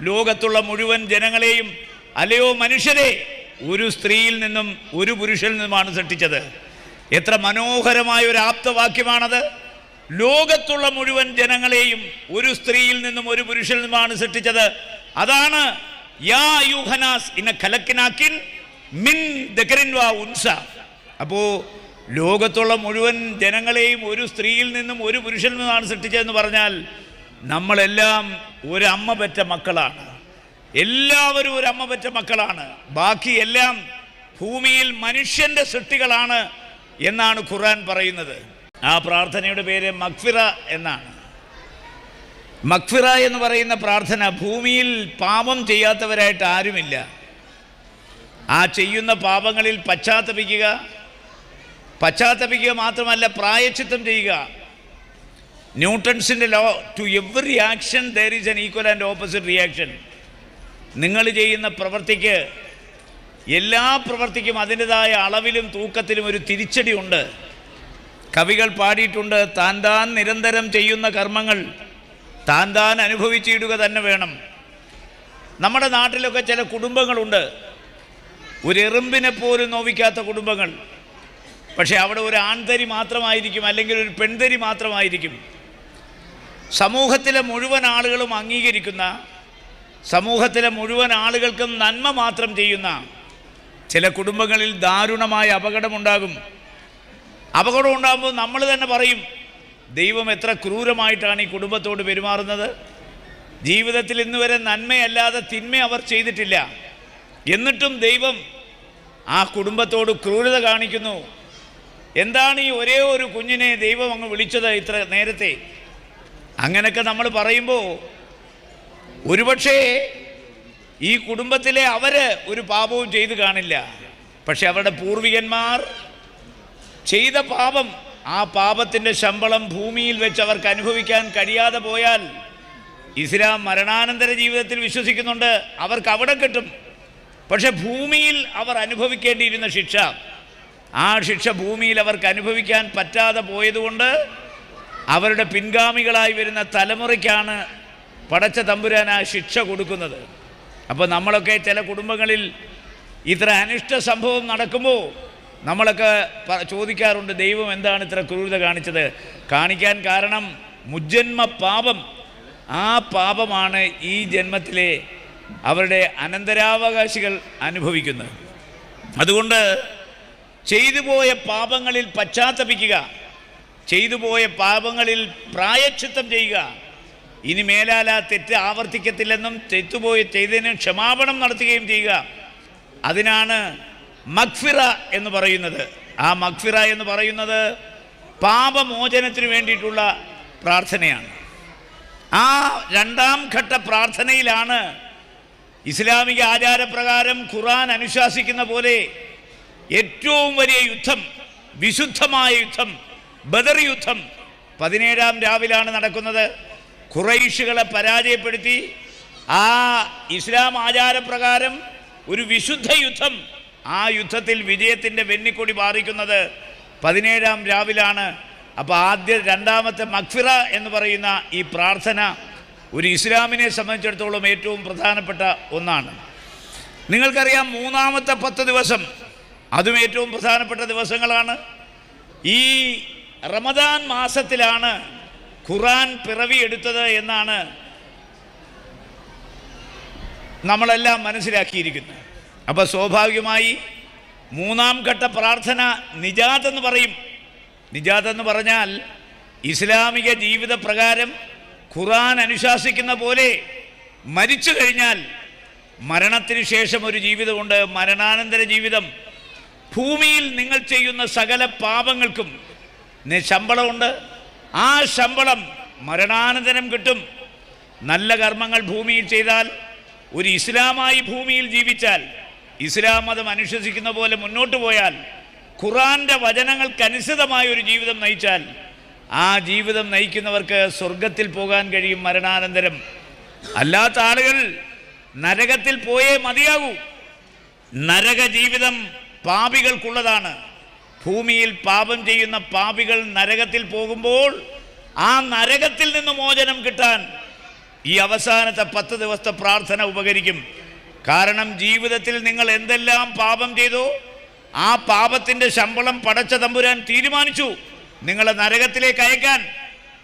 ലോകത്തുള്ള മുഴുവൻ ജനങ്ങളെയും അലയോ മനുഷ്യരെ ഒരു സ്ത്രീയിൽ നിന്നും ഒരു പുരുഷനിൽ നിന്നുമാണ് സൃഷ്ടിച്ചത്. എത്ര മനോഹരമായ ഒരു ആപ്തവാക്യമാണത്. ലോകത്തുള്ള മുഴുവൻ ജനങ്ങളെയും ഒരു സ്ത്രീയിൽ നിന്നും ഒരു പുരുഷനിൽ നിന്നുമാണ് സൃഷ്ടിച്ചത്. അതാണ് അപ്പോ ലോകത്തുള്ള മുഴുവൻ ജനങ്ങളെയും ഒരു സ്ത്രീയിൽ നിന്നും ഒരു പുരുഷനിൽ നിന്നാണ് സൃഷ്ടിച്ചതെന്ന് പറഞ്ഞാൽ നമ്മളെല്ലാം ഒരു അമ്മ പെറ്റ മക്കളാണ്. എല്ലാവരും ഒരു അമ്മ പെറ്റ മക്കളാണ്. ബാക്കി എല്ലാം ഭൂമിയിൽ മനുഷ്യന്റെ സൃഷ്ടികളാണ് എന്നാണ് ഖുർആൻ പറയുന്നത്. ആ പ്രാർത്ഥനയുടെ പേര് മക്ഫിറ എന്നാണ്. മക്ഫിറ എന്ന് പറയുന്ന പ്രാർത്ഥന ഭൂമിയിൽ പാപം ചെയ്യാത്തവരായിട്ട് ആരുമില്ല. ആ ചെയ്യുന്ന പാപങ്ങളിൽ പശ്ചാത്തപിക്കുക പശ്ചാത്തപിക്കുക മാത്രമല്ല പ്രായച്ചിത്തം ചെയ്യുക. ന്യൂട്ടൺസിന്റെ law to every action there is an equal and opposite reaction നിങ്ങൾ ചെയ്യുന്ന പ്രവൃത്തിക്ക് എല്ലാ പ്രവൃത്തിക്കും അതിന്റെതായ അളവിലും തൂക്കത്തിലും ഒരു തിരിച്ചടി ഉണ്ട്. കവികൾ പാടിയിട്ടുണ്ട് താൻ താൻ നിരന്തരം ചെയ്യുന്ന കർമ്മങ്ങൾ താൻ താൻ അനുഭവിച്ചിടുക തന്നെ വേണം. നമ്മുടെ നാട്ടിലൊക്കെ ചില കുടുംബങ്ങളുണ്ട്. ഒരു എറുമ്പിനെ പോലും നോവിക്കാത്ത കുടുംബങ്ങൾ. പക്ഷേ അവിടെ ഒരു ആൺതരി മാത്രമായിരിക്കും അല്ലെങ്കിൽ ഒരു പെൺതരി മാത്രമായിരിക്കും. സമൂഹത്തിലെ മുഴുവൻ ആളുകളും അംഗീകരിക്കുന്ന സമൂഹത്തിലെ മുഴുവൻ ആളുകൾക്കും നന്മ മാത്രം ചെയ്യുന്ന ചില കുടുംബങ്ങളിൽ ദാരുണമായ അപകടമുണ്ടാകും. അപകടം ഉണ്ടാകുമ്പോൾ നമ്മൾ തന്നെ പറയും ദൈവം എത്ര ക്രൂരമായിട്ടാണ് ഈ കുടുംബത്തോട് പെരുമാറുന്നത്. ജീവിതത്തിൽ ഇന്ന് വരെ നന്മയല്ലാതെ തിന്മ അവർ ചെയ്തിട്ടില്ല. എന്നിട്ടും ദൈവം ആ കുടുംബത്തോട് ക്രൂരത കാണിക്കുന്നു. എന്താണ് ഈ ഒരേ ഒരു കുഞ്ഞിനെ ദൈവം അങ്ങ് വിളിച്ചത് ഇത്ര നേരത്തെ? അങ്ങനെയൊക്കെ നമ്മൾ പറയുമ്പോൾ ഒരുപക്ഷേ ഈ കുടുംബത്തിലെ അവർ ഒരു പാപവും ചെയ്തു കാണില്ല. പക്ഷെ അവരുടെ പൂർവികന്മാർ ചെയ്ത പാപം ആ പാപത്തിന്റെ ശമ്പളം ഭൂമിയിൽ വെച്ച് അവർക്ക് അനുഭവിക്കാൻ കഴിയാതെ പോയാൽ ഇസ്ലാം മരണാനന്തര ജീവിതത്തിൽ വിശ്വസിക്കുന്നുണ്ട്. അവർക്ക് അവിടെ കിട്ടും. പക്ഷെ ഭൂമിയിൽ അവർ അനുഭവിക്കേണ്ടിയിരുന്ന ശിക്ഷ ആ ശിക്ഷ ഭൂമിയിൽ അവർക്ക് അനുഭവിക്കാൻ പറ്റാതെ പോയതുകൊണ്ട് അവരുടെ പിൻഗാമികളായി വരുന്ന തലമുറയ്ക്കാണ് പടച്ച തമ്പുരാൻ ആ ശിക്ഷ കൊടുക്കുന്നത്. അപ്പോൾ നമ്മളൊക്കെ ചില കുടുംബങ്ങളിൽ ഇത്ര അനിഷ്ട സംഭവം നടക്കുമ്പോൾ നമ്മളൊക്കെ ചോദിക്കാറുണ്ട് ദൈവം എന്താണ് ഇത്ര ക്രൂരത കാണിച്ചത്? കാണിക്കാൻ കാരണം മുജ്ജന്മ പാപം. ആ പാപമാണ് ഈ ജന്മത്തിലെ അവരുടെ അനന്തരാവകാശികൾ അനുഭവിക്കുന്നത്. അതുകൊണ്ട് ചെയ്തു പോയ പാപങ്ങളിൽ പശ്ചാത്തപിക്കുക. ചെയ്തു പോയ പാപങ്ങളിൽ പ്രായച്ചിത്തം ചെയ്യുക. ഇനി മേലാല തെറ്റ് ആവർത്തിക്കത്തില്ലെന്നും തെറ്റുപോയി ചെയ്തതിന് ക്ഷമാപണം നടത്തുകയും ചെയ്യുക. അതിനാണ് മഗ്ഫിറ എന്ന് പറയുന്നത്. ആ മഗ്ഫിറ എന്ന് പറയുന്നത് പാപമോചനത്തിന് വേണ്ടിയിട്ടുള്ള പ്രാർത്ഥനയാണ്. ആ രണ്ടാം ഘട്ട പ്രാർത്ഥനയിലാണ് ഇസ്ലാമിക ആചാരപ്രകാരം ഖുറാൻ അനുശാസിക്കുന്ന പോലെ ഏറ്റവും വലിയ യുദ്ധം വിശുദ്ധമായ യുദ്ധം ബദർ യുദ്ധം. പതിനേഴാം രാവിലാണ് നടക്കുന്നത്. ഖുറൈഷുകളെ പരാജയപ്പെടുത്തി. ആ ഇസ്ലാം ആചാരപ്രകാരം ഒരു വിശുദ്ധ യുദ്ധം ആ യുദ്ധത്തിൽ വിജയത്തിന്റെ വെന്നിക്കൊടി പാറിക്കുന്നത് പതിനേഴാം രാവിലാണ്. അപ്പോൾ ആദ്യ രണ്ടാമത്തെ മക്ഫിറ എന്ന് പറയുന്ന ഈ പ്രാർത്ഥന ഒരു ഇസ്ലാമിനെ സംബന്ധിച്ചിടത്തോളം ഏറ്റവും പ്രധാനപ്പെട്ട ഒന്നാണ്. നിങ്ങൾക്കറിയാം മൂന്നാമത്തെ പത്ത് ദിവസം അതും ഏറ്റവും പ്രധാനപ്പെട്ട ദിവസങ്ങളാണ്. ഈ റമദാൻ മാസത്തിലാണ് ഖുറാൻ പിറവിയെടുത്തത് എന്നാണ് നമ്മളെല്ലാം മനസ്സിലാക്കിയിരിക്കുന്നത്. അപ്പോൾ സ്വാഭാവികമായി മൂന്നാം ഘട്ട പ്രാർത്ഥന നിജാത്ത് എന്ന് പറയും. നിജാത്ത് എന്ന് പറഞ്ഞാൽ ഇസ്ലാമിക ജീവിത പ്രകാരം ഖുറാൻ അനുശാസിക്കുന്ന പോലെ മരിച്ചു കഴിഞ്ഞാൽ മരണത്തിന് ശേഷം ഒരു ജീവിതമുണ്ട്. മരണാനന്തര ജീവിതം ഭൂമിയിൽ നിങ്ങൾ ചെയ്യുന്ന സകല പാപങ്ങൾക്കും ശമ്പളമുണ്ട്. ആ ശമ്പളം മരണാനന്തരം കിട്ടും. നല്ല കർമ്മങ്ങൾ ഭൂമിയിൽ ചെയ്താൽ ഒരു ഇസ്ലാമായി ഭൂമിയിൽ ജീവിച്ചാൽ ഇസ്ലാം മതം അനുശ്വസിക്കുന്ന പോലെ മുന്നോട്ട് പോയാൽ ഖുറാന്റെ വചനങ്ങൾക്കനുസൃതമായ ഒരു ജീവിതം നയിച്ചാൽ ആ ജീവിതം നയിക്കുന്നവർക്ക് സ്വർഗത്തിൽ പോകാൻ കഴിയും മരണാനന്തരം. അല്ലാത്ത ആളുകൾ നരകത്തിൽ പോയേ മതിയാകൂ. നരക ജീവിതം പാപികൾക്കുള്ളതാണ്. ഭൂമിയിൽ പാപം ചെയ്യുന്ന പാപികൾ നരകത്തിൽ പോകുമ്പോൾ ആ നരകത്തിൽ നിന്ന് മോചനം കിട്ടാൻ ഈ അവസാനത്തെ പത്ത് ദിവസത്തെ പ്രാർത്ഥന ഉപകരിക്കും. കാരണം ജീവിതത്തിൽ നിങ്ങൾ എന്തെല്ലാം പാപം ചെയ്തു ആ പാപത്തിന്റെ ശമ്പളം പടച്ച തമ്പുരാൻ തീരുമാനിച്ചു. നിങ്ങളെ നരകത്തിലേക്ക് അയക്കാൻ.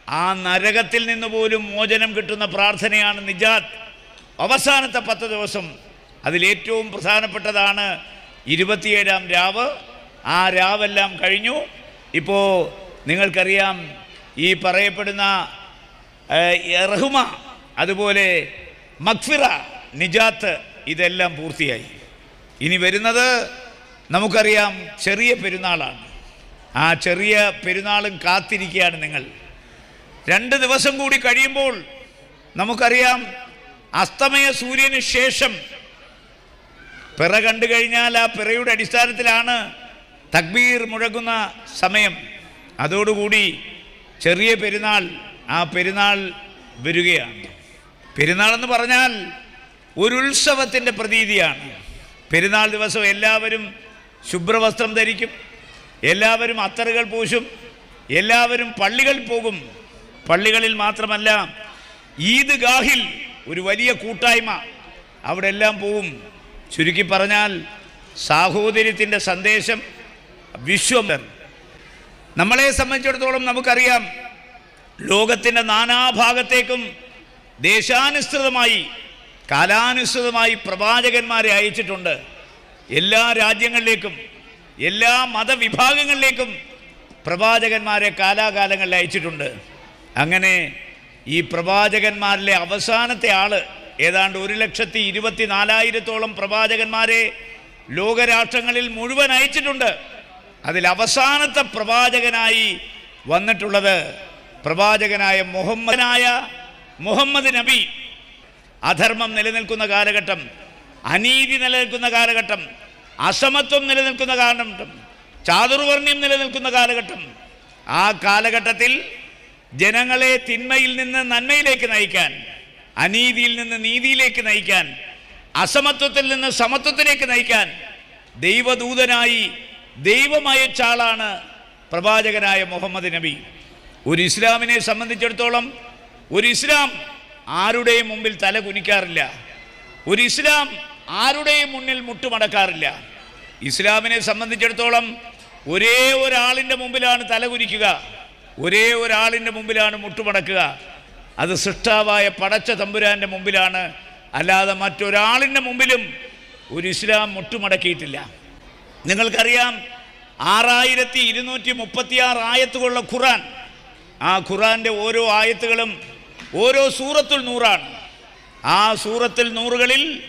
ആ നരകത്തിൽ നിന്ന് പോലും മോചനം കിട്ടുന്ന പ്രാർത്ഥനയാണ് നിജാത്ത്. അവസാനത്തെ പത്ത് ദിവസം അതിലേറ്റവും പ്രധാനപ്പെട്ടതാണ് ഇരുപത്തിയേഴാം രാവ്. ആ രാവെല്ലാം കഴിഞ്ഞു. ഇപ്പോൾ നിങ്ങൾക്കറിയാം ഈ പറയപ്പെടുന്ന റഹ്മ അതുപോലെ മക്ഫിറ നിജാത്ത് ഇതെല്ലാം പൂർത്തിയായി. ഇനി വരുന്നത് നമുക്കറിയാം ചെറിയ പെരുന്നാളാണ്. ആ ചെറിയ പെരുന്നാളും കാത്തിരിക്കുകയാണ് നിങ്ങൾ. രണ്ട് ദിവസം കൂടി കഴിയുമ്പോൾ നമുക്കറിയാം അസ്തമയ സൂര്യന് ശേഷം പിറ കണ്ടു കഴിഞ്ഞാൽ ആ പിറയുടെ അടിസ്ഥാനത്തിലാണ് തക്ബീർ മുഴങ്ങുന്ന സമയം. അതോടുകൂടി ചെറിയ പെരുന്നാൾ ആ പെരുന്നാൾ വരികയാണ്. പെരുന്നാൾ എന്ന് പറഞ്ഞാൽ ഒരു ഉത്സവത്തിന്റെ പ്രതീതിയാണ്. പെരുന്നാൾ ദിവസം എല്ലാവരും ശുഭ്രവസ്ത്രം ധരിക്കും എല്ലാവരും അത്തറുകൾ പൂശും എല്ലാവരും പള്ളികൾ പോകും. പള്ളികളിൽ മാത്രമല്ല ഈദ് ഗാഹിൽ ഒരു വലിയ കൂട്ടായ്മ അവിടെ എല്ലാം പോവും. ചുരുക്കി പറഞ്ഞാൽ സാഹോദര്യത്തിന്റെ സന്ദേശം വിശ്വം. നമ്മളെ സംബന്ധിച്ചിടത്തോളം നമുക്കറിയാം ലോകത്തിന്റെ നാനാഭാഗത്തേക്കും ദേശാനുസൃതമായി കാലാനുസൃതമായി പ്രവാചകന്മാരെ അയച്ചിട്ടുണ്ട്. എല്ലാ രാജ്യങ്ങളിലേക്കും എല്ലാ മതവിഭാഗങ്ങളിലേക്കും പ്രവാചകന്മാരെ കാലാകാലങ്ങളിൽ അയച്ചിട്ടുണ്ട്. അങ്ങനെ ഈ പ്രവാചകന്മാരിലെ അവസാനത്തെ ആൾ ഏതാണ്ട് ഒരു ലക്ഷത്തി ഇരുപത്തി നാലായിരത്തോളം പ്രവാചകന്മാരെ ലോകരാഷ്ട്രങ്ങളിൽ മുഴുവൻ അയച്ചിട്ടുണ്ട്. അതിൽ അവസാനത്തെ പ്രവാചകനായി വന്നിട്ടുള്ളത് പ്രവാചകനായ മുഹമ്മദനായ മുഹമ്മദ് നബി. അധർമ്മം നിലനിൽക്കുന്ന കാലഘട്ടം അനീതി നിലനിൽക്കുന്ന കാലഘട്ടം അസമത്വം നിലനിൽക്കുന്ന കാലഘട്ടം ചാതുർവർണ്യം നിലനിൽക്കുന്ന കാലഘട്ടം. ആ കാലഘട്ടത്തിൽ ജനങ്ങളെ തിന്മയിൽ നിന്ന് നന്മയിലേക്ക് നയിക്കാൻ അനീതിയിൽ നിന്ന് നീതിയിലേക്ക് നയിക്കാൻ അസമത്വത്തിൽ നിന്ന് സമത്വത്തിലേക്ക് നയിക്കാൻ ദൈവദൂതനായി ദൈവമയച്ച ആളാണ് പ്രവാചകനായ മുഹമ്മദ് നബി. ഒരു ഇസ്ലാമിനെ സംബന്ധിച്ചിടത്തോളം ഒരു ഇസ്ലാം ആരുടെയും മുമ്പിൽ തല കുനിക്കാറില്ല. ഒരു ഇസ്ലാം ആരുടെയും മുന്നിൽ മുട്ടുമടക്കാറില്ല. ഇസ്ലാമിനെ സംബന്ധിച്ചിടത്തോളം ഒരേ ഒരാളിന്റെ മുമ്പിലാണ് തല കുനിക്കുക ഒരേ ഒരാളിന്റെ മുമ്പിലാണ് മുട്ടുമടക്കുക. അത് സൃഷ്ടാവായ പടച്ച തമ്പുരാന്റെ മുമ്പിലാണ്. അല്ലാതെ മറ്റൊരാളിന്റെ മുമ്പിലും ഒരു ഇസ്ലാം മുട്ടുമടക്കിയിട്ടില്ല. നിങ്ങൾക്കറിയാം ആറായിരത്തി ഇരുന്നൂറ്റി മുപ്പത്തിയാറ് ആയത്തുകളുള്ള ഖുറാൻ ആ ഖുറാന്റെ ഓരോ ആയത്തുകളും ഓരോ സൂറത്തുൽ നൂറാണ്. ആ സൂറത്തിൽ നൂറുകളിൽ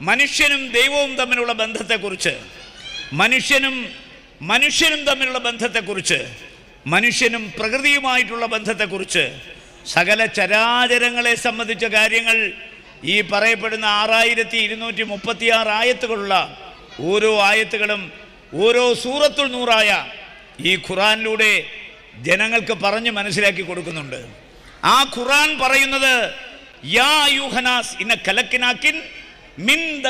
മനുഷ്യനും ദൈവവും തമ്മിലുള്ള ബന്ധത്തെക്കുറിച്ച് മനുഷ്യനും മനുഷ്യനും തമ്മിലുള്ള ബന്ധത്തെക്കുറിച്ച് മനുഷ്യനും പ്രകൃതിയുമായിട്ടുള്ള ബന്ധത്തെക്കുറിച്ച് സകല ചരാചരങ്ങളെ സംബന്ധിച്ച കാര്യങ്ങൾ ഈ പറയപ്പെടുന്ന ആറായിരത്തി ഇരുന്നൂറ്റി മുപ്പത്തിയാറ് ആയത്തുകളുള്ള ഓരോ ആയത്തുകളും ഓരോ സൂറത്തുൽ നൂറായ ഈ ഖുറാനിലൂടെ ജനങ്ങൾക്ക് പറഞ്ഞ് മനസ്സിലാക്കി കൊടുക്കുന്നുണ്ട്. ആ ഖുറാൻ പറയുന്നത് യാ ഇന്ന മിൻ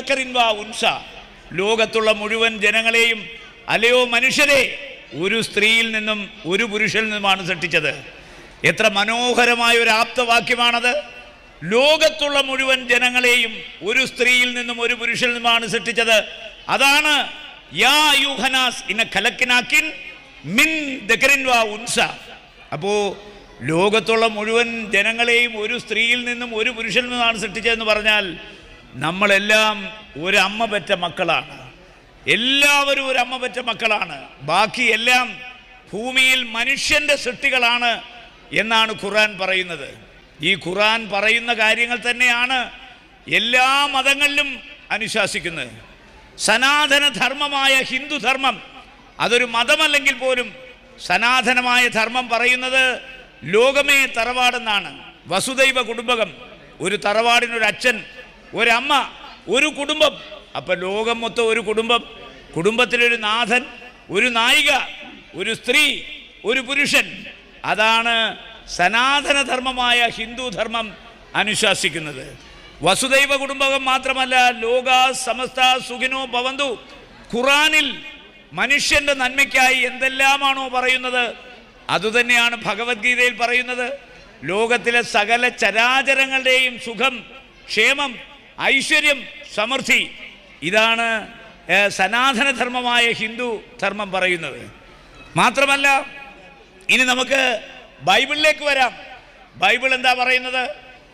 ലോകത്തുള്ള മുഴുവൻ ജനങ്ങളെയും അലയോ മനുഷ്യരെ ഒരു സ്ത്രീയിൽ നിന്നും ഒരു പുരുഷനിൽ നിന്നുമാണ് സൃഷ്ടിച്ചത്. എത്ര മനോഹരമായ ഒരു ആപ്തവാക്യമാണത്. ലോകത്തുള്ള മുഴുവൻ ജനങ്ങളെയും ഒരു സ്ത്രീയിൽ നിന്നും ഒരു പുരുഷനിൽ നിന്നുമാണ് സൃഷ്ടിച്ചത്. അതാണ് യാ യൂഹനാസ് ഇന്ന മിൻ ദക്കറിൻ വാ ഉൻസ. അപ്പോ ലോകത്തുള്ള മുഴുവൻ ജനങ്ങളെയും ഒരു സ്ത്രീയിൽ നിന്നും ഒരു പുരുഷനിൽ നിന്നാണ് സൃഷ്ടിച്ചതെന്ന് പറഞ്ഞാൽ നമ്മളെല്ലാം ഒരു പെറ്റ മക്കളാണ്. എല്ലാവരും ഒരു പെറ്റ മക്കളാണ്. ബാക്കിയെല്ലാം ഭൂമിയിൽ മനുഷ്യന്റെ സൃഷ്ടികളാണ്. എന്നാണ് ഖുറാൻ പറയുന്നത്. ഈ ഖുറാൻ പറയുന്ന കാര്യങ്ങൾ തന്നെയാണ് എല്ലാ മതങ്ങളിലും അനുശാസിക്കുന്നത്. സനാതന ധർമ്മമായ ഹിന്ദുധർമ്മം അതൊരു മതമല്ലെങ്കിൽ പോലും സനാതനമായ ധർമ്മം പറയുന്നത് ലോകമേ തറവാടെന്നാണ്. വസുദൈവ കുടുംബകം ഒരു തറവാടിനൊരു അച്ഛൻ ഒരമ്മ ഒരു കുടുംബം. അപ്പം ലോകം മൊത്തം ഒരു കുടുംബം. കുടുംബത്തിലൊരു നാഥൻ ഒരു നായിക ഒരു സ്ത്രീ ഒരു പുരുഷൻ. അതാണ് സനാതനധർമ്മമായ ഹിന്ദുധർമ്മം അനുശാസിക്കുന്നത്. വസുദൈവ കുടുംബകം മാത്രമല്ല ലോക സമസ്ത സുഖിനോ ഭവന്തു. ഖുറാനിൽ മനുഷ്യന്റെ നന്മയ്ക്കായി എന്തെല്ലാമാണോ പറയുന്നത് അതുതന്നെയാണ് ഭഗവത്ഗീതയിൽ പറയുന്നത്. ലോകത്തിലെ സകല ചരാചരങ്ങളുടെയും സുഖം ക്ഷേമം ഐശ്വര്യം സമൃദ്ധി ഇതാണ് സനാതനധർമ്മമായ ഹിന്ദു ധർമ്മം പറയുന്നത്. മാത്രമല്ല ഇനി നമുക്ക് ബൈബിളിലേക്ക് വരാം. ബൈബിൾ എന്താ പറയുന്നത്?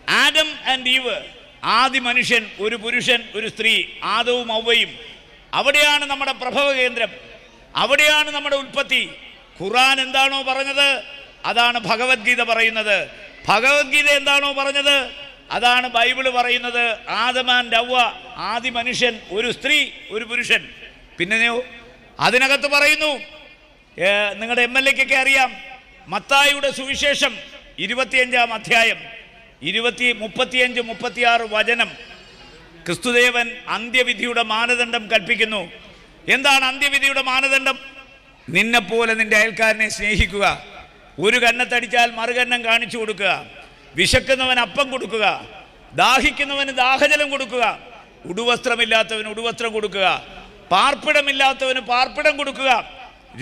ആദം ആൻഡ് ഈവ് ആദി മനുഷ്യൻ ഒരു പുരുഷൻ ഒരു സ്ത്രീ ആദവും ഔവയും അവിടെയാണ് നമ്മുടെ പ്രഭവ കേന്ദ്രം. അവിടെയാണ് നമ്മുടെ ഉൽപ്പത്തി. ഖുറാൻ എന്താണോ പറഞ്ഞത്? അതാണ് ഭഗവത്ഗീത പറയുന്നത്. ഭഗവത്ഗീത എന്താണോ പറഞ്ഞത്? അതാണ് ബൈബിൾ പറയുന്നത്. ആദമാൻ ഡവ്വ ആദി മനുഷ്യൻ ഒരു സ്ത്രീ ഒരു പുരുഷൻ. പിന്നെ അതിനകത്ത് പറയുന്നു നിങ്ങളുടെ എം എൽ എക്കൊക്കെ അറിയാം. മത്തായിയുടെ സുവിശേഷം ഇരുപത്തിയഞ്ചാം അധ്യായം ഇരുപത്തി മുപ്പത്തിയഞ്ച് മുപ്പത്തിയാറ് വചനം. ക്രിസ്തുദേവൻ അന്ത്യവിധിയുടെ മാനദണ്ഡം കൽപ്പിക്കുന്നു. എന്താണ് അന്ത്യവിധിയുടെ മാനദണ്ഡം? നിന്നെപ്പോലെ നിന്റെ അയൽക്കാരനെ സ്നേഹിക്കുക. ഒരു കന്നത്തടിച്ചാൽ മറുകന്നം കാണിച്ചു കൊടുക്കുക. വിശക്കുന്നവൻ അപ്പം കൊടുക്കുക. ദാഹിക്കുന്നവന് ദാഹജലം കൊടുക്കുക. ഉടുവസ്ത്രമില്ലാത്തവന് ഉടുവസ്ത്രം കൊടുക്കുക. പാർപ്പിടമില്ലാത്തവന് പാർപ്പിടം കൊടുക്കുക.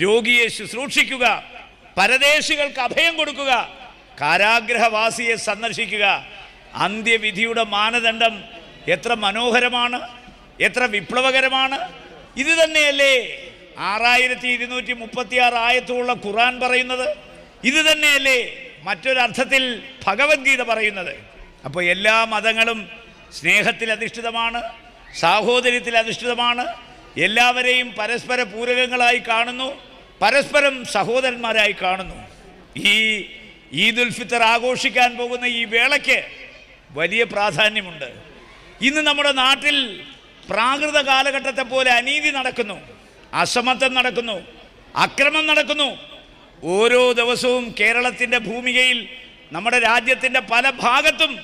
രോഗിയെ ശുശ്രൂഷിക്കുക. പരദേശികൾക്ക് അഭയം കൊടുക്കുക കാരാഗ്രഹവാസിയെ സന്ദർശിക്കുക. അന്ത്യവിധിയുടെ മാനദണ്ഡം എത്ര മനോഹരമാണ് എത്ര വിപ്ലവകരമാണ്. ഇത് തന്നെയല്ലേ ആറായിരത്തി ഇരുന്നൂറ്റി മുപ്പത്തി ആറ് ആയത്തുള്ള ഖുറാൻ പറയുന്നത്. ഇത് തന്നെയല്ലേ മറ്റൊരർത്ഥത്തിൽ ഭഗവത്ഗീത പറയുന്നത്. അപ്പോൾ എല്ലാ മതങ്ങളും സ്നേഹത്തിൽ അധിഷ്ഠിതമാണ് സാഹോദര്യത്തിൽ അധിഷ്ഠിതമാണ്. എല്ലാവരെയും പരസ്പര പൂരകങ്ങളായി കാണുന്നു. പരസ്പരം സഹോദരന്മാരായി കാണുന്നു. ഈ ഈദുൽ ഫിത്തർ ആഘോഷിക്കാൻ പോകുന്ന ഈ വേളയ്ക്ക് വലിയ പ്രാധാന്യമുണ്ട്. ഇന്ന് നമ്മുടെ നാട്ടിൽ പ്രാകൃത കാലഘട്ടത്തെ പോലെ അനീതി നടക്കുന്നു. അസമത്വം നടക്കുന്നു. അക്രമം നടക്കുന്നു. ഓരോ ദിവസവും കേരളത്തിന്റെ ഭൂമികയിൽ നമ്മുടെ രാജ്യത്തിന്റെ പല ഭാഗത്തും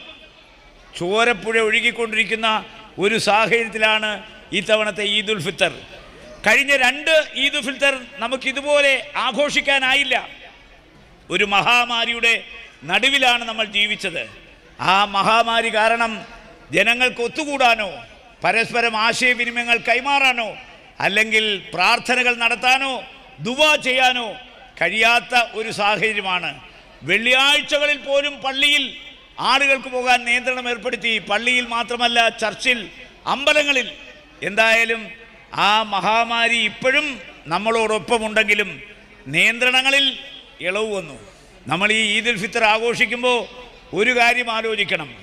ചോരപ്പുഴ ഒഴുകിക്കൊണ്ടിരിക്കുന്ന ഒരു സാഹചര്യത്തിലാണ് ഇത്തവണത്തെ ഈദുൽ ഫിത്തർ കഴിഞ്ഞ രണ്ട് ഈദ് ഫിൽത്തർ നമുക്ക് ഇതുപോലെ ആഘോഷിക്കാനായില്ല. ഒരു മഹാമാരിയുടെ നടുവിലാണ് നമ്മൾ ജീവിച്ചത്. ആ മഹാമാരി കാരണം ജനങ്ങൾക്ക് ഒത്തുകൂടാനോ പരസ്പരം ആശയവിനിമയങ്ങൾ കൈമാറാനോ അല്ലെങ്കിൽ പ്രാർത്ഥനകൾ നടത്താനോ ദുവാ ചെയ്യാനോ കഴിയാത്ത ഒരു സാഹചര്യമാണ്. വെള്ളിയാഴ്ചകളിൽ പോലും പള്ളിയിൽ ആളുകൾക്ക് പോകാൻ നിയന്ത്രണം ഏർപ്പെടുത്തി. പള്ളിയിൽ മാത്രമല്ല ചർച്ചിൽ അമ്പലങ്ങളിൽ. എന്തായാലും ആ മഹാമാരി ഇപ്പോഴും നമ്മളോടൊപ്പമുണ്ടെങ്കിലും നിയന്ത്രണങ്ങളിൽ ഇളവ് വന്നു. നമ്മൾ ഈ ഈദുൽ ഫിത്തർ ആഘോഷിക്കുമ്പോൾ ഒരു കാര്യം ആലോചിക്കണം.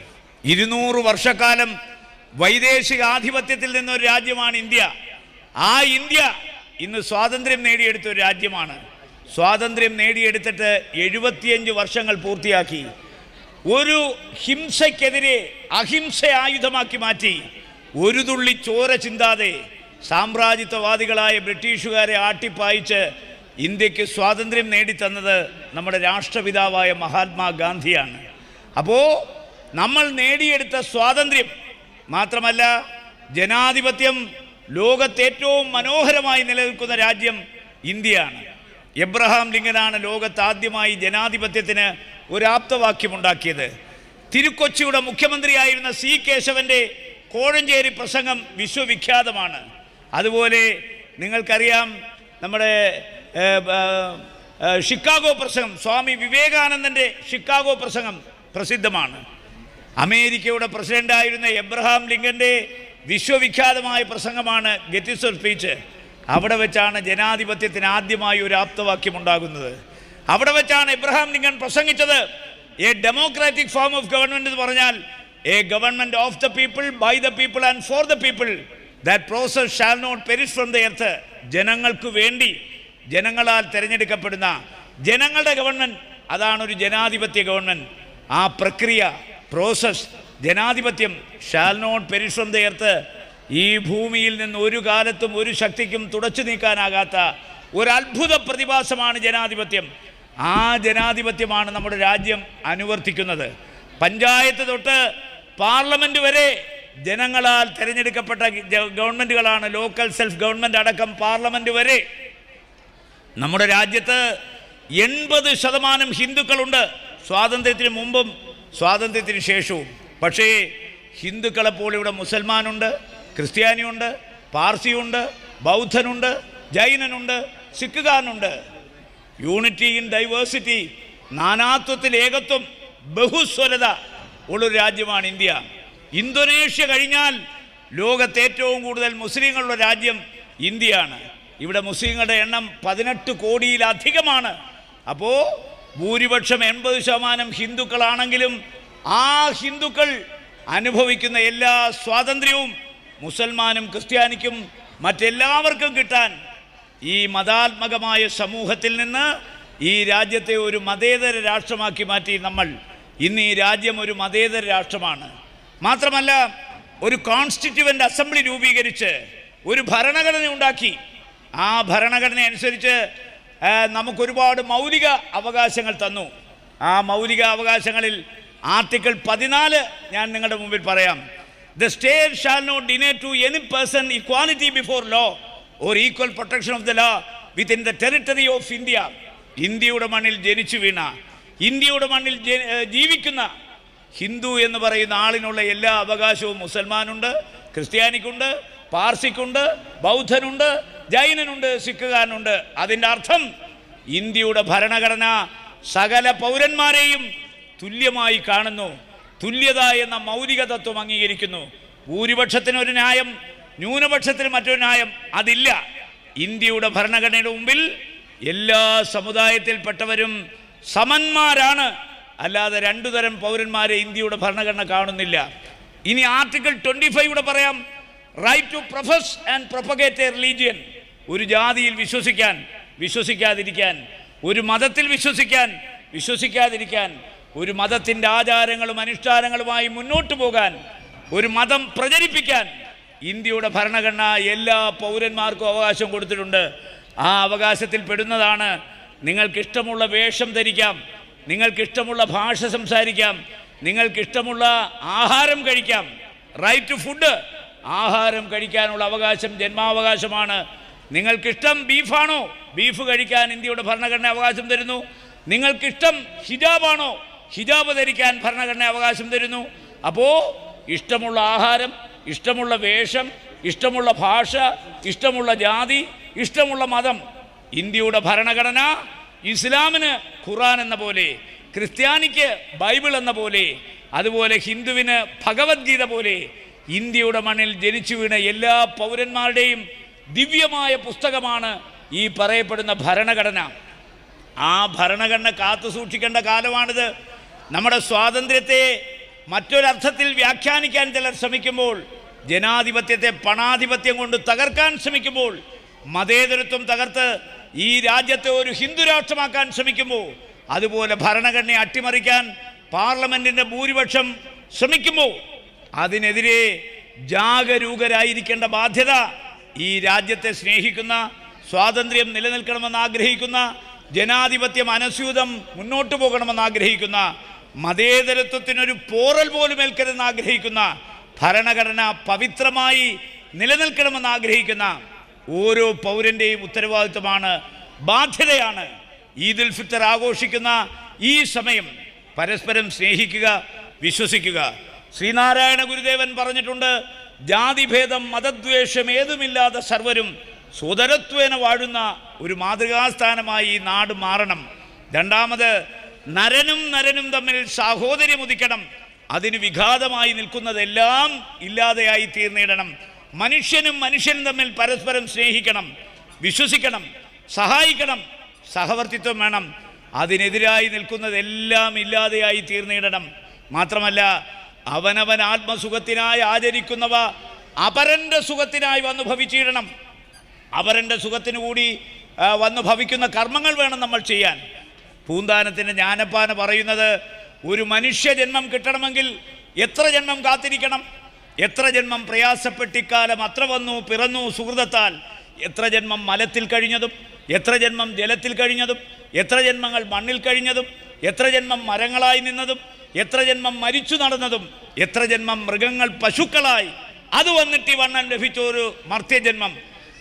ഇരുന്നൂറ് വർഷക്കാലം വൈദേശിക ആധിപത്യത്തിൽ നിന്നൊരു രാജ്യമാണ് ഇന്ത്യ. ആ ഇന്ത്യ ഇന്ന് സ്വാതന്ത്ര്യം നേടിയെടുത്ത ഒരു രാജ്യമാണ്. സ്വാതന്ത്ര്യം നേടിയെടുത്തിട്ട് എഴുപത്തിയഞ്ച് വർഷങ്ങൾ പൂർത്തിയാക്കി. ഒരു ഹിംസയ്ക്കെതിരെ അഹിംസ ആയുധമാക്കി മാറ്റി. ഒരു തുള്ളി ചോര ചിന്താതെ സാമ്രാജ്യത്വവാദികളായ ബ്രിട്ടീഷുകാരെ ആട്ടിപ്പായിച്ച് ഇന്ത്യയ്ക്ക് സ്വാതന്ത്ര്യം നേടിത്തന്നത് നമ്മുടെ രാഷ്ട്രപിതാവായ മഹാത്മാഗാന്ധിയാണ്. അപ്പോൾ നമ്മൾ നേടിയെടുത്ത സ്വാതന്ത്ര്യം മാത്രമല്ല ജനാധിപത്യം ലോകത്തെ ഏറ്റവും മനോഹരമായി നിലനിൽക്കുന്ന രാജ്യം ഇന്ത്യയാണ്. എബ്രഹാം ലിങ്കനാണ് ലോകത്ത് ആദ്യമായി ജനാധിപത്യത്തിന് ഒരു ആപ്തവാക്യമുണ്ടാക്കിയത് തിരുക്കൊച്ചിയുടെ മുഖ്യമന്ത്രിയായിരുന്ന സി കേശവന്റെ കോഴഞ്ചേരി പ്രസംഗം വിശ്വവിഖ്യാതമാണ്. അതുപോലെ നിങ്ങൾക്കറിയാം നമ്മുടെ ഷിക്കാഗോ പ്രസംഗം സ്വാമി വിവേകാനന്ദന്റെ ഷിക്കാഗോ പ്രസംഗം പ്രസിദ്ധമാണ്. അമേരിക്കയുടെ പ്രസിഡന്റായിരുന്ന എബ്രഹാം ലിങ്കന്റെ വിശ്വവിഖ്യാതമായ പ്രസംഗമാണ് ഗെറ്റിസ് സ്പീച്ച്. അവിടെ വെച്ചാണ് ജനാധിപത്യത്തിന് ആദ്യമായി ഒരു ആപ്തവാക്യം ഉണ്ടാകുന്നത്. അവിടെ വെച്ചാണ് എബ്രഹാം ലിങ്കൻ പ്രസംഗിച്ചത്. A democratic form of government എന്ന് പറഞ്ഞാൽ a government of the people by the people and for the people. That process shall not perish from the earth ജനങ്ങൾക്ക് വേണ്ടി ജനങ്ങളാൽ തിരഞ്ഞെടുക്കപ്പെടുന്ന ജനങ്ങളുടെ ഗവൺമെന്റ് അതാണ് ഒരു ജനാധിപത്യ ഗവൺമെന്റ് ആ പ്രക്രിയ പ്രോസസ് ജനാധിപത്യം shall not perish from the earth ഈ ഭൂമിയിൽ നിന്ന് ഒരു കാലത്തും ഒരു ശക്തിക്കും തുടച്ചു നീക്കാനാകാത്ത ഒരു അത്ഭുത പ്രതിഭാസമാണ് ജനാധിപത്യം. ആ ജനാധിപത്യമാണ് നമ്മുടെ രാജ്യം അനുവർത്തിക്കുന്നത്. പഞ്ചായത്ത് തൊട്ട് പാർലമെന്റ് വരെ ജനങ്ങളാൽ തിരഞ്ഞെടുക്കപ്പെട്ട ഗവൺമെന്റുകളാണ് ലോക്കൽ സെൽഫ് ഗവൺമെന്റ് അടക്കം പാർലമെന്റ് വരെ. നമ്മുടെ രാജ്യത്ത് എൺപത് ശതമാനം ഹിന്ദുക്കളുണ്ട്. സ്വാതന്ത്ര്യത്തിന് മുമ്പും സ്വാതന്ത്ര്യത്തിന് ശേഷവും. പക്ഷേ ഹിന്ദുക്കളെപ്പോൾ ഇവിടെ മുസൽമാനുണ്ട് ക്രിസ്ത്യാനിയുണ്ട് പാർസിയുണ്ട് ബൗദ്ധനുണ്ട് ജൈനനുണ്ട് സിഖുകാരനുണ്ട് യൂണിറ്റി ഇൻ ഡൈവേഴ്സിറ്റി നാനാത്വത്തിൽ ഏകത്വം ബഹുസ്വരത ഉള്ളൊരു രാജ്യമാണ് ഇന്ത്യ. ഇന്തോനേഷ്യ കഴിഞ്ഞാൽ ലോകത്ത് ഏറ്റവും കൂടുതൽ മുസ്ലിങ്ങളുള്ള രാജ്യം ഇന്ത്യയാണ്. ഇവിടെ മുസ്ലിങ്ങളുടെ എണ്ണം പതിനെട്ട് കോടിയിലധികമാണ്. അപ്പോൾ ഭൂരിപക്ഷം എൺപത് ശതമാനം ഹിന്ദുക്കളാണെങ്കിലും ആ ഹിന്ദുക്കൾ അനുഭവിക്കുന്ന എല്ലാ സ്വാതന്ത്ര്യവും മുസൽമാനും ക്രിസ്ത്യാനിക്കും മറ്റെല്ലാവർക്കും കിട്ടാൻ ഈ മതാത്മകമായ സമൂഹത്തിൽ നിന്ന് ഈ രാജ്യത്തെ ഒരു മതേതര രാഷ്ട്രമാക്കി മാറ്റി നമ്മൾ ഇന്ന് ഈ രാജ്യം ഒരു മതേതര രാഷ്ട്രമാണ്. മാത്രമല്ല ഒരു കോൺസ്റ്റിറ്റ്യൂവന്റ് അസംബ്ലി രൂപീകരിച്ച് ഒരു ഭരണഘടന ഉണ്ടാക്കി. ആ ഭരണഘടന അനുസരിച്ച് നമുക്കൊരുപാട് മൗലിക അവകാശങ്ങൾ തന്നു. ആ മൗലിക അവകാശങ്ങളിൽ ആർട്ടിക്കിൾ പതിനാല് ഞാൻ നിങ്ങളുടെ മുമ്പിൽ പറയാം. The state shall not deny to any person equality before law or equal protection of the law within the territory of India. ഇന്ത്യയുടെ മണ്ണിൽ ജനിച്ചു വീണ ഇന്ത്യയുടെ മണ്ണിൽ ജീവിക്കുന്ന ഹിന്ദു എന്ന് പറയുന്ന ആളിനുള്ള എല്ലാ അവകാശവും മുസൽമാനുണ്ട് ക്രിസ്ത്യാനിക്കുണ്ട് പാർസിക്കുണ്ട് ബൗദ്ധനുണ്ട് ജൈനനുണ്ട് സിഖുകാരനുണ്ട്. അതിന്റെ അർത്ഥം ഇന്ത്യയുടെ ഭരണഘടന സകല പൗരന്മാരെയും തുല്യമായി കാണുന്നു തുല്യത എന്ന മൗലിക തത്വം അംഗീകരിക്കുന്നു. ഭൂരിപക്ഷത്തിന് ഒരു ന്യായം ന്യൂനപക്ഷത്തിന് മറ്റൊരു ന്യായം അതില്ല. ഇന്ത്യയുടെ ഭരണഘടനയുടെ മുമ്പിൽ എല്ലാ സമുദായത്തിൽപ്പെട്ടവരും സമന്മാരാണ്. അല്ലാതെ രണ്ടു തരം പൗരന്മാരെ ഇന്ത്യയുടെ ഭരണഘടന കാണുന്നില്ല. ഇനി ആർട്ടിക്കിൾ ട്വന്റി ഫൈവ് പറയാം. Right to profess and propagate a religion ഒരു ജാതിയിൽ വിശ്വസിക്കാൻ വിശ്വസിക്കാതിരിക്കാൻ ഒരു മതത്തിൽ വിശ്വസിക്കാൻ വിശ്വസിക്കാതിരിക്കാൻ ഒരു മതത്തിന്റെ ആചാരങ്ങളും അനുഷ്ഠാനങ്ങളുമായി മുന്നോട്ട് പോകാൻ ഒരു മതം പ്രചരിപ്പിക്കാൻ ഇന്ത്യയുടെ ഭരണഘടന എല്ലാ പൗരന്മാർക്കും അവകാശം കൊടുത്തിട്ടുണ്ട്. ആ അവകാശത്തിൽ പെടുന്നതാണ് നിങ്ങൾക്കിഷ്ടമുള്ള വേഷം ധരിക്കാം. നിങ്ങൾക്കിഷ്ടമുള്ള ഭാഷ സംസാരിക്കാം. നിങ്ങൾക്കിഷ്ടമുള്ള ആഹാരം കഴിക്കാം. റൈറ്റ് ടു ഫുഡ് ആഹാരം കഴിക്കാനുള്ള അവകാശം ജന്മാവകാശമാണ്. നിങ്ങൾക്കിഷ്ടം ബീഫാണോ? ബീഫ് കഴിക്കാൻ ഇന്ത്യയുടെ ഭരണഘടന അവകാശം തരുന്നു. നിങ്ങൾക്കിഷ്ടം ഹിജാബാണോ? ഹിജാബ് ധരിക്കാൻ ഭരണഘടന അവകാശം തരുന്നു. അപ്പോൾ ഇഷ്ടമുള്ള ആഹാരം ഇഷ്ടമുള്ള വേഷം ഇഷ്ടമുള്ള ഭാഷ ഇഷ്ടമുള്ള ജാതി ഇഷ്ടമുള്ള മതം ഇന്ത്യയുടെ ഭരണഘടന ഇസ്ലാമിന് ഖുറാൻ എന്ന പോലെ ക്രിസ്ത്യാനിക്ക് ബൈബിൾ എന്ന പോലെ അതുപോലെ ഹിന്ദുവിന് ഭഗവത്ഗീത പോലെ ഇന്ത്യയുടെ മണ്ണിൽ ജനിച്ചു വീണ എല്ലാ പൗരന്മാരുടെയും ദിവ്യമായ പുസ്തകമാണ് ഈ പറയപ്പെടുന്ന ഭരണഘടന. ആ ഭരണഘടന കാത്തു സൂക്ഷിക്കേണ്ട കാലമാണിത്. നമ്മുടെ സ്വാതന്ത്ര്യത്തെ മറ്റൊരർത്ഥത്തിൽ വ്യാഖ്യാനിക്കാൻ ചിലർ ശ്രമിക്കുമ്പോൾ ജനാധിപത്യത്തെ പണാധിപത്യം കൊണ്ട് തകർക്കാൻ ശ്രമിക്കുമ്പോൾ മതേതരത്വം തകർത്ത് ഈ രാജ്യത്തെ ഒരു ഹിന്ദു രാഷ്ട്രമാക്കാൻ ശ്രമിക്കുമ്പോൾ അതുപോലെ ഭരണഘടനയെ അട്ടിമറിക്കാൻ പാർലമെന്റിന്റെ ഭൂരിപക്ഷം ശ്രമിക്കുമ്പോൾ അതിനെതിരെ ജാഗരൂകരായിരിക്കേണ്ട ബാധ്യത ഈ രാജ്യത്തെ സ്നേഹിക്കുന്ന സ്വാതന്ത്ര്യം നിലനിൽക്കണമെന്ന് ആഗ്രഹിക്കുന്ന ജനാധിപത്യം അനസ്യൂതം മുന്നോട്ട് പോകണമെന്ന് ആഗ്രഹിക്കുന്ന മതേതരത്വത്തിനൊരു പോറൽ പോലും ഏൽക്കരുതെന്ന് ആഗ്രഹിക്കുന്ന ഭരണഘടന പവിത്രമായി നിലനിൽക്കണമെന്ന് ആഗ്രഹിക്കുന്ന ഓരോ പൗരന്റെയും ഉത്തരവാദിത്വമാണ് ബാധ്യതയാണ്. ഈദുൽ ഫിത്തർ ആഘോഷിക്കുന്ന ഈ സമയം പരസ്പരം സ്നേഹിക്കുക വിശ്വസിക്കുക. ശ്രീനാരായണ ഗുരുദേവൻ പറഞ്ഞിട്ടുണ്ട് ജാതിഭേദം മതദ്വേഷം ഏതുമില്ലാതെ സർവരും സുതരത്വേന വാഴുന്ന ഒരു മാതൃകാസ്ഥാനമായി ഈ നാട് മാറണം. രണ്ടാമത് നരനും നരനും തമ്മിൽ സാഹോദര്യം ഉദിക്കണം അതിന് വിഘാതമായി നിൽക്കുന്നതെല്ലാം ഇല്ലാതെയായി തീർന്നിടണം. മനുഷ്യനും മനുഷ്യനും തമ്മിൽ പരസ്പരം സ്നേഹിക്കണം വിശ്വസിക്കണം സഹായിക്കണം സഹവർത്തിത്വം വേണം. അതിനെതിരായി നിൽക്കുന്നതെല്ലാം ഇല്ലാതെയായി തീർന്നിടണം. മാത്രമല്ല അവനവൻ ആത്മസുഖത്തിനായി ആചരിക്കുന്നവ അപരന്റെ സുഖത്തിനായി വന്നു ഭവിച്ചിടണം. അപരന്റെ സുഖത്തിനു കൂടി വന്നു ഭവിക്കുന്ന കർമ്മങ്ങൾ വേണം നമ്മൾ ചെയ്യാൻ. പൂന്താനത്തിന്റെ ജ്ഞാനപ്പാന പറയുന്നത് ഒരു മനുഷ്യ ജന്മം കിട്ടണമെങ്കിൽ എത്ര ജന്മം കാത്തിരിക്കണം? എത്ര ജന്മം പ്രയാസപ്പെട്ടിക്കാലം അത്ര വന്നു പിറന്നു സുഹൃതത്താൽ. എത്ര ജന്മം മലത്തിൽ കഴിഞ്ഞതും എത്ര ജന്മം ജലത്തിൽ കഴിഞ്ഞതും എത്ര ജന്മങ്ങൾ മണ്ണിൽ കഴിഞ്ഞതും എത്ര ജന്മം മരങ്ങളായി നിന്നതും എത്ര ജന്മം മരിച്ചു നടന്നതും എത്ര ജന്മം മൃഗങ്ങൾ പശുക്കളായി. അത് വന്നിട്ട് ഈ വണ്ണം ലഭിച്ച ഒരു മർത്യജന്മം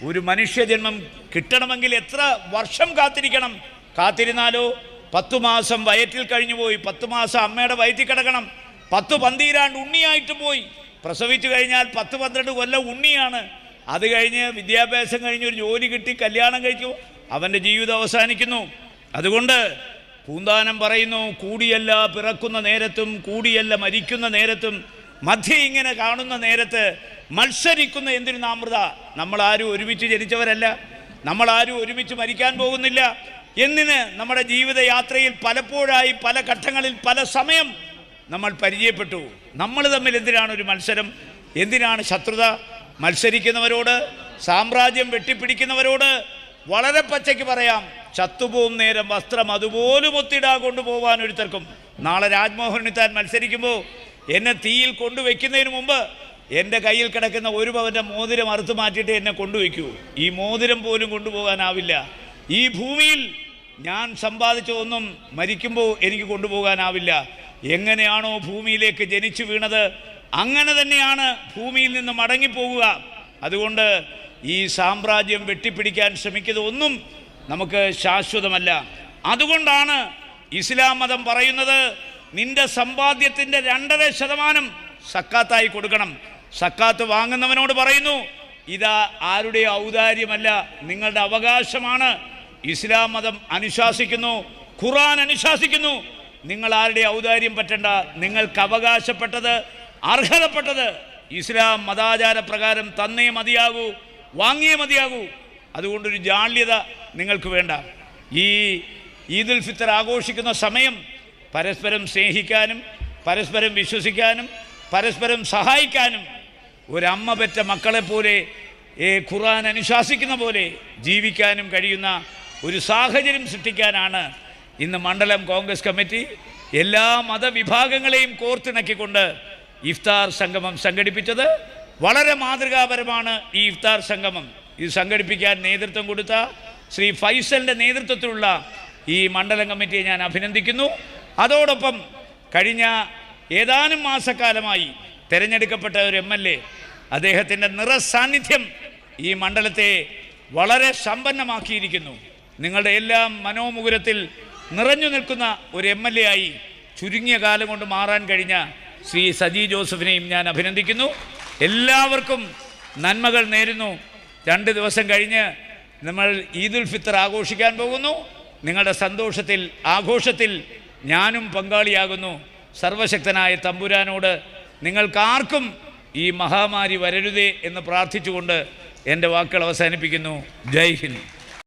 ഒരു മനുഷ്യജന്മം കിട്ടണമെങ്കിൽ എത്ര വർഷം കാത്തിരിക്കണം? കാത്തിരുന്നാലോ? പത്തു മാസം വയറ്റിൽ കഴിഞ്ഞു പോയി പത്ത് മാസം അമ്മയുടെ വയറ്റിൽ കിടക്കണം. പത്ത് പന്തീരാണ്ട് ഉണ്ണിയായിട്ട് പോയി. പ്രസവിച്ചു കഴിഞ്ഞാൽ പത്ത് പന്ത്രണ്ട് കൊല്ലം ഉണ്ണിയാണ്. അത് കഴിഞ്ഞ് വിദ്യാഭ്യാസം കഴിഞ്ഞ് ഒരു ജോലി കിട്ടി കല്യാണം കഴിച്ചു അവന്റെ ജീവിതം അവസാനിക്കുന്നു. അതുകൊണ്ട് പൂന്താനം പറയുന്നു കൂടിയല്ല പിറക്കുന്ന നേരത്തും കൂടിയല്ല മരിക്കുന്ന നേരത്തും മധ്യ ഇങ്ങനെ കാണുന്ന നേരത്ത് മത്സരിക്കുന്ന എന്തിനു നാമൃത നമ്മളാരും ഒരുമിച്ച് ജനിച്ചവരല്ല. നമ്മളാരും ഒരുമിച്ച് മരിക്കാൻ പോകുന്നില്ല. എന്നിന് നമ്മുടെ ജീവിതയാത്രയിൽ പലപ്പോഴായി പല ഘട്ടങ്ങളിൽ പല സമയം നമ്മൾ പരിചയപ്പെട്ടു. നമ്മൾ തമ്മിൽ എന്തിനാണ് ഒരു മത്സരം? എന്തിനാണ് ശത്രുത? മത്സരിക്കുന്നവരോട് സാമ്രാജ്യം വെട്ടിപ്പിടിക്കുന്നവരോട് വളരെ പച്ചയ്ക്ക് പറയാം. ചത്തുപോകും നേരം വസ്ത്രം അതുപോലും ഒത്തിടാ കൊണ്ടുപോകാൻ ഒരുത്തർക്കും. നാളെ രാജ്മോഹൻ താൻ മത്സരിക്കുമ്പോൾ എന്നെ തീയിൽ കൊണ്ടുവയ്ക്കുന്നതിന് മുമ്പ് എന്റെ കയ്യിൽ കിടക്കുന്ന ഒരു പവന്റെ മോതിരം അറുത്ത് മാറ്റിയിട്ട് എന്നെ കൊണ്ടുവയ്ക്കൂ. ഈ മോതിരം പോലും കൊണ്ടുപോകാനാവില്ല. ഈ ഭൂമിയിൽ ഞാൻ സമ്പാദിച്ച ഒന്നും മരിക്കുമ്പോൾ എനിക്ക് കൊണ്ടുപോകാനാവില്ല. എങ്ങനെയാണോ ഭൂമിയിലേക്ക് ജനിച്ചു വീണത് അങ്ങനെ തന്നെയാണ് ഭൂമിയിൽ നിന്ന് മടങ്ങിപ്പോകുക. അതുകൊണ്ട് ഈ സാമ്രാജ്യം വെട്ടിപ്പിടിക്കാൻ ശ്രമിക്കുന്ന ഒന്നും നമുക്ക് ശാശ്വതമല്ല. അതുകൊണ്ടാണ് ഇസ്ലാം മതം പറയുന്നത് നിന്റെ സമ്പാദ്യത്തിന്റെ രണ്ടര ശതമാനം സക്കാത്തായി കൊടുക്കണം. സക്കാത്ത് വാങ്ങുന്നവനോട് പറയുന്നു ഇതാ ആരുടെ ഔദാര്യമല്ല നിങ്ങളുടെ അവകാശമാണ്. ഇസ്ലാം മതം അനുശാസിക്കുന്നു ഖുറാൻ അനുശാസിക്കുന്നു നിങ്ങൾ ആരുടെ ഔദാര്യം പറ്റണ്ട നിങ്ങൾക്ക് അവകാശപ്പെട്ടത് അർഹതപ്പെട്ടത് ഇസ്ലാം മതാചാര പ്രകാരം തന്നേ മതിയാകൂ വാങ്ങിയേ മതിയാകൂ. അതുകൊണ്ടൊരു ജാള്യത നിങ്ങൾക്ക് വേണ്ട. ഈ ഈദുൽ ഫിത്തർ ആഘോഷിക്കുന്ന സമയം പരസ്പരം സ്നേഹിക്കാനും പരസ്പരം വിശ്വസിക്കാനും പരസ്പരം സഹായിക്കാനും ഒരമ്മ പെറ്റ മക്കളെ പോലെ ഖുർആൻ അനുശാസിക്കുന്ന പോലെ ജീവിക്കാനും കഴിയുന്ന ഒരു സാഹചര്യം സൃഷ്ടിക്കാനാണ് ഇന്ന് മണ്ഡലം കോൺഗ്രസ് കമ്മിറ്റി എല്ലാ മതവിഭാഗങ്ങളെയും കോർത്തിണക്കിക്കൊണ്ട് ഇഫ്താർ സംഗമം സംഘടിപ്പിച്ചത്. വളരെ മാതൃകാപരമാണ് ഈ ഇഫ്താർ സംഗമം. ഇത് സംഘടിപ്പിക്കാൻ നേതൃത്വം കൊടുത്ത ശ്രീ ഫൈസലിന്റെ നേതൃത്വത്തിലുള്ള ഈ മണ്ഡലം കമ്മിറ്റിയെ ഞാൻ അഭിനന്ദിക്കുന്നു. അതോടൊപ്പം കഴിഞ്ഞ ഏതാനും മാസക്കാലമായി തിരഞ്ഞെടുക്കപ്പെട്ട ഒരു എം എൽ എ അദ്ദേഹത്തിന്റെ നിറസാന്നിധ്യം ഈ മണ്ഡലത്തെ വളരെ സമ്പന്നമാക്കിയിരിക്കുന്നു. നിങ്ങളുടെ എല്ലാം മനോമുകുരത്തിൽ നിറഞ്ഞു നിൽക്കുന്ന ഒരു എം എൽ എ ആയി ചുരുങ്ങിയ കാലം കൊണ്ട് മാറാൻ കഴിഞ്ഞ ശ്രീ സജി ജോസഫിനെയും ഞാൻ അഭിനന്ദിക്കുന്നു. എല്ലാവർക്കും നന്മകൾ നേരുന്നു. രണ്ട് ദിവസം കഴിഞ്ഞ് നമ്മൾ ഈദുൽ ഫിത്തർ ആഘോഷിക്കാൻ പോകുന്നു. നിങ്ങളുടെ സന്തോഷത്തിൽ ആഘോഷത്തിൽ ഞാനും പങ്കാളിയാകുന്നു. സർവശക്തനായ തമ്പുരാനോട് നിങ്ങൾക്കാർക്കും ഈ മഹാമാരി വരരുതേ എന്ന് പ്രാർത്ഥിച്ചുകൊണ്ട് എന്റെ വാക്കുകൾ അവസാനിപ്പിക്കുന്നു. ജയ് ഹിന്ദ്.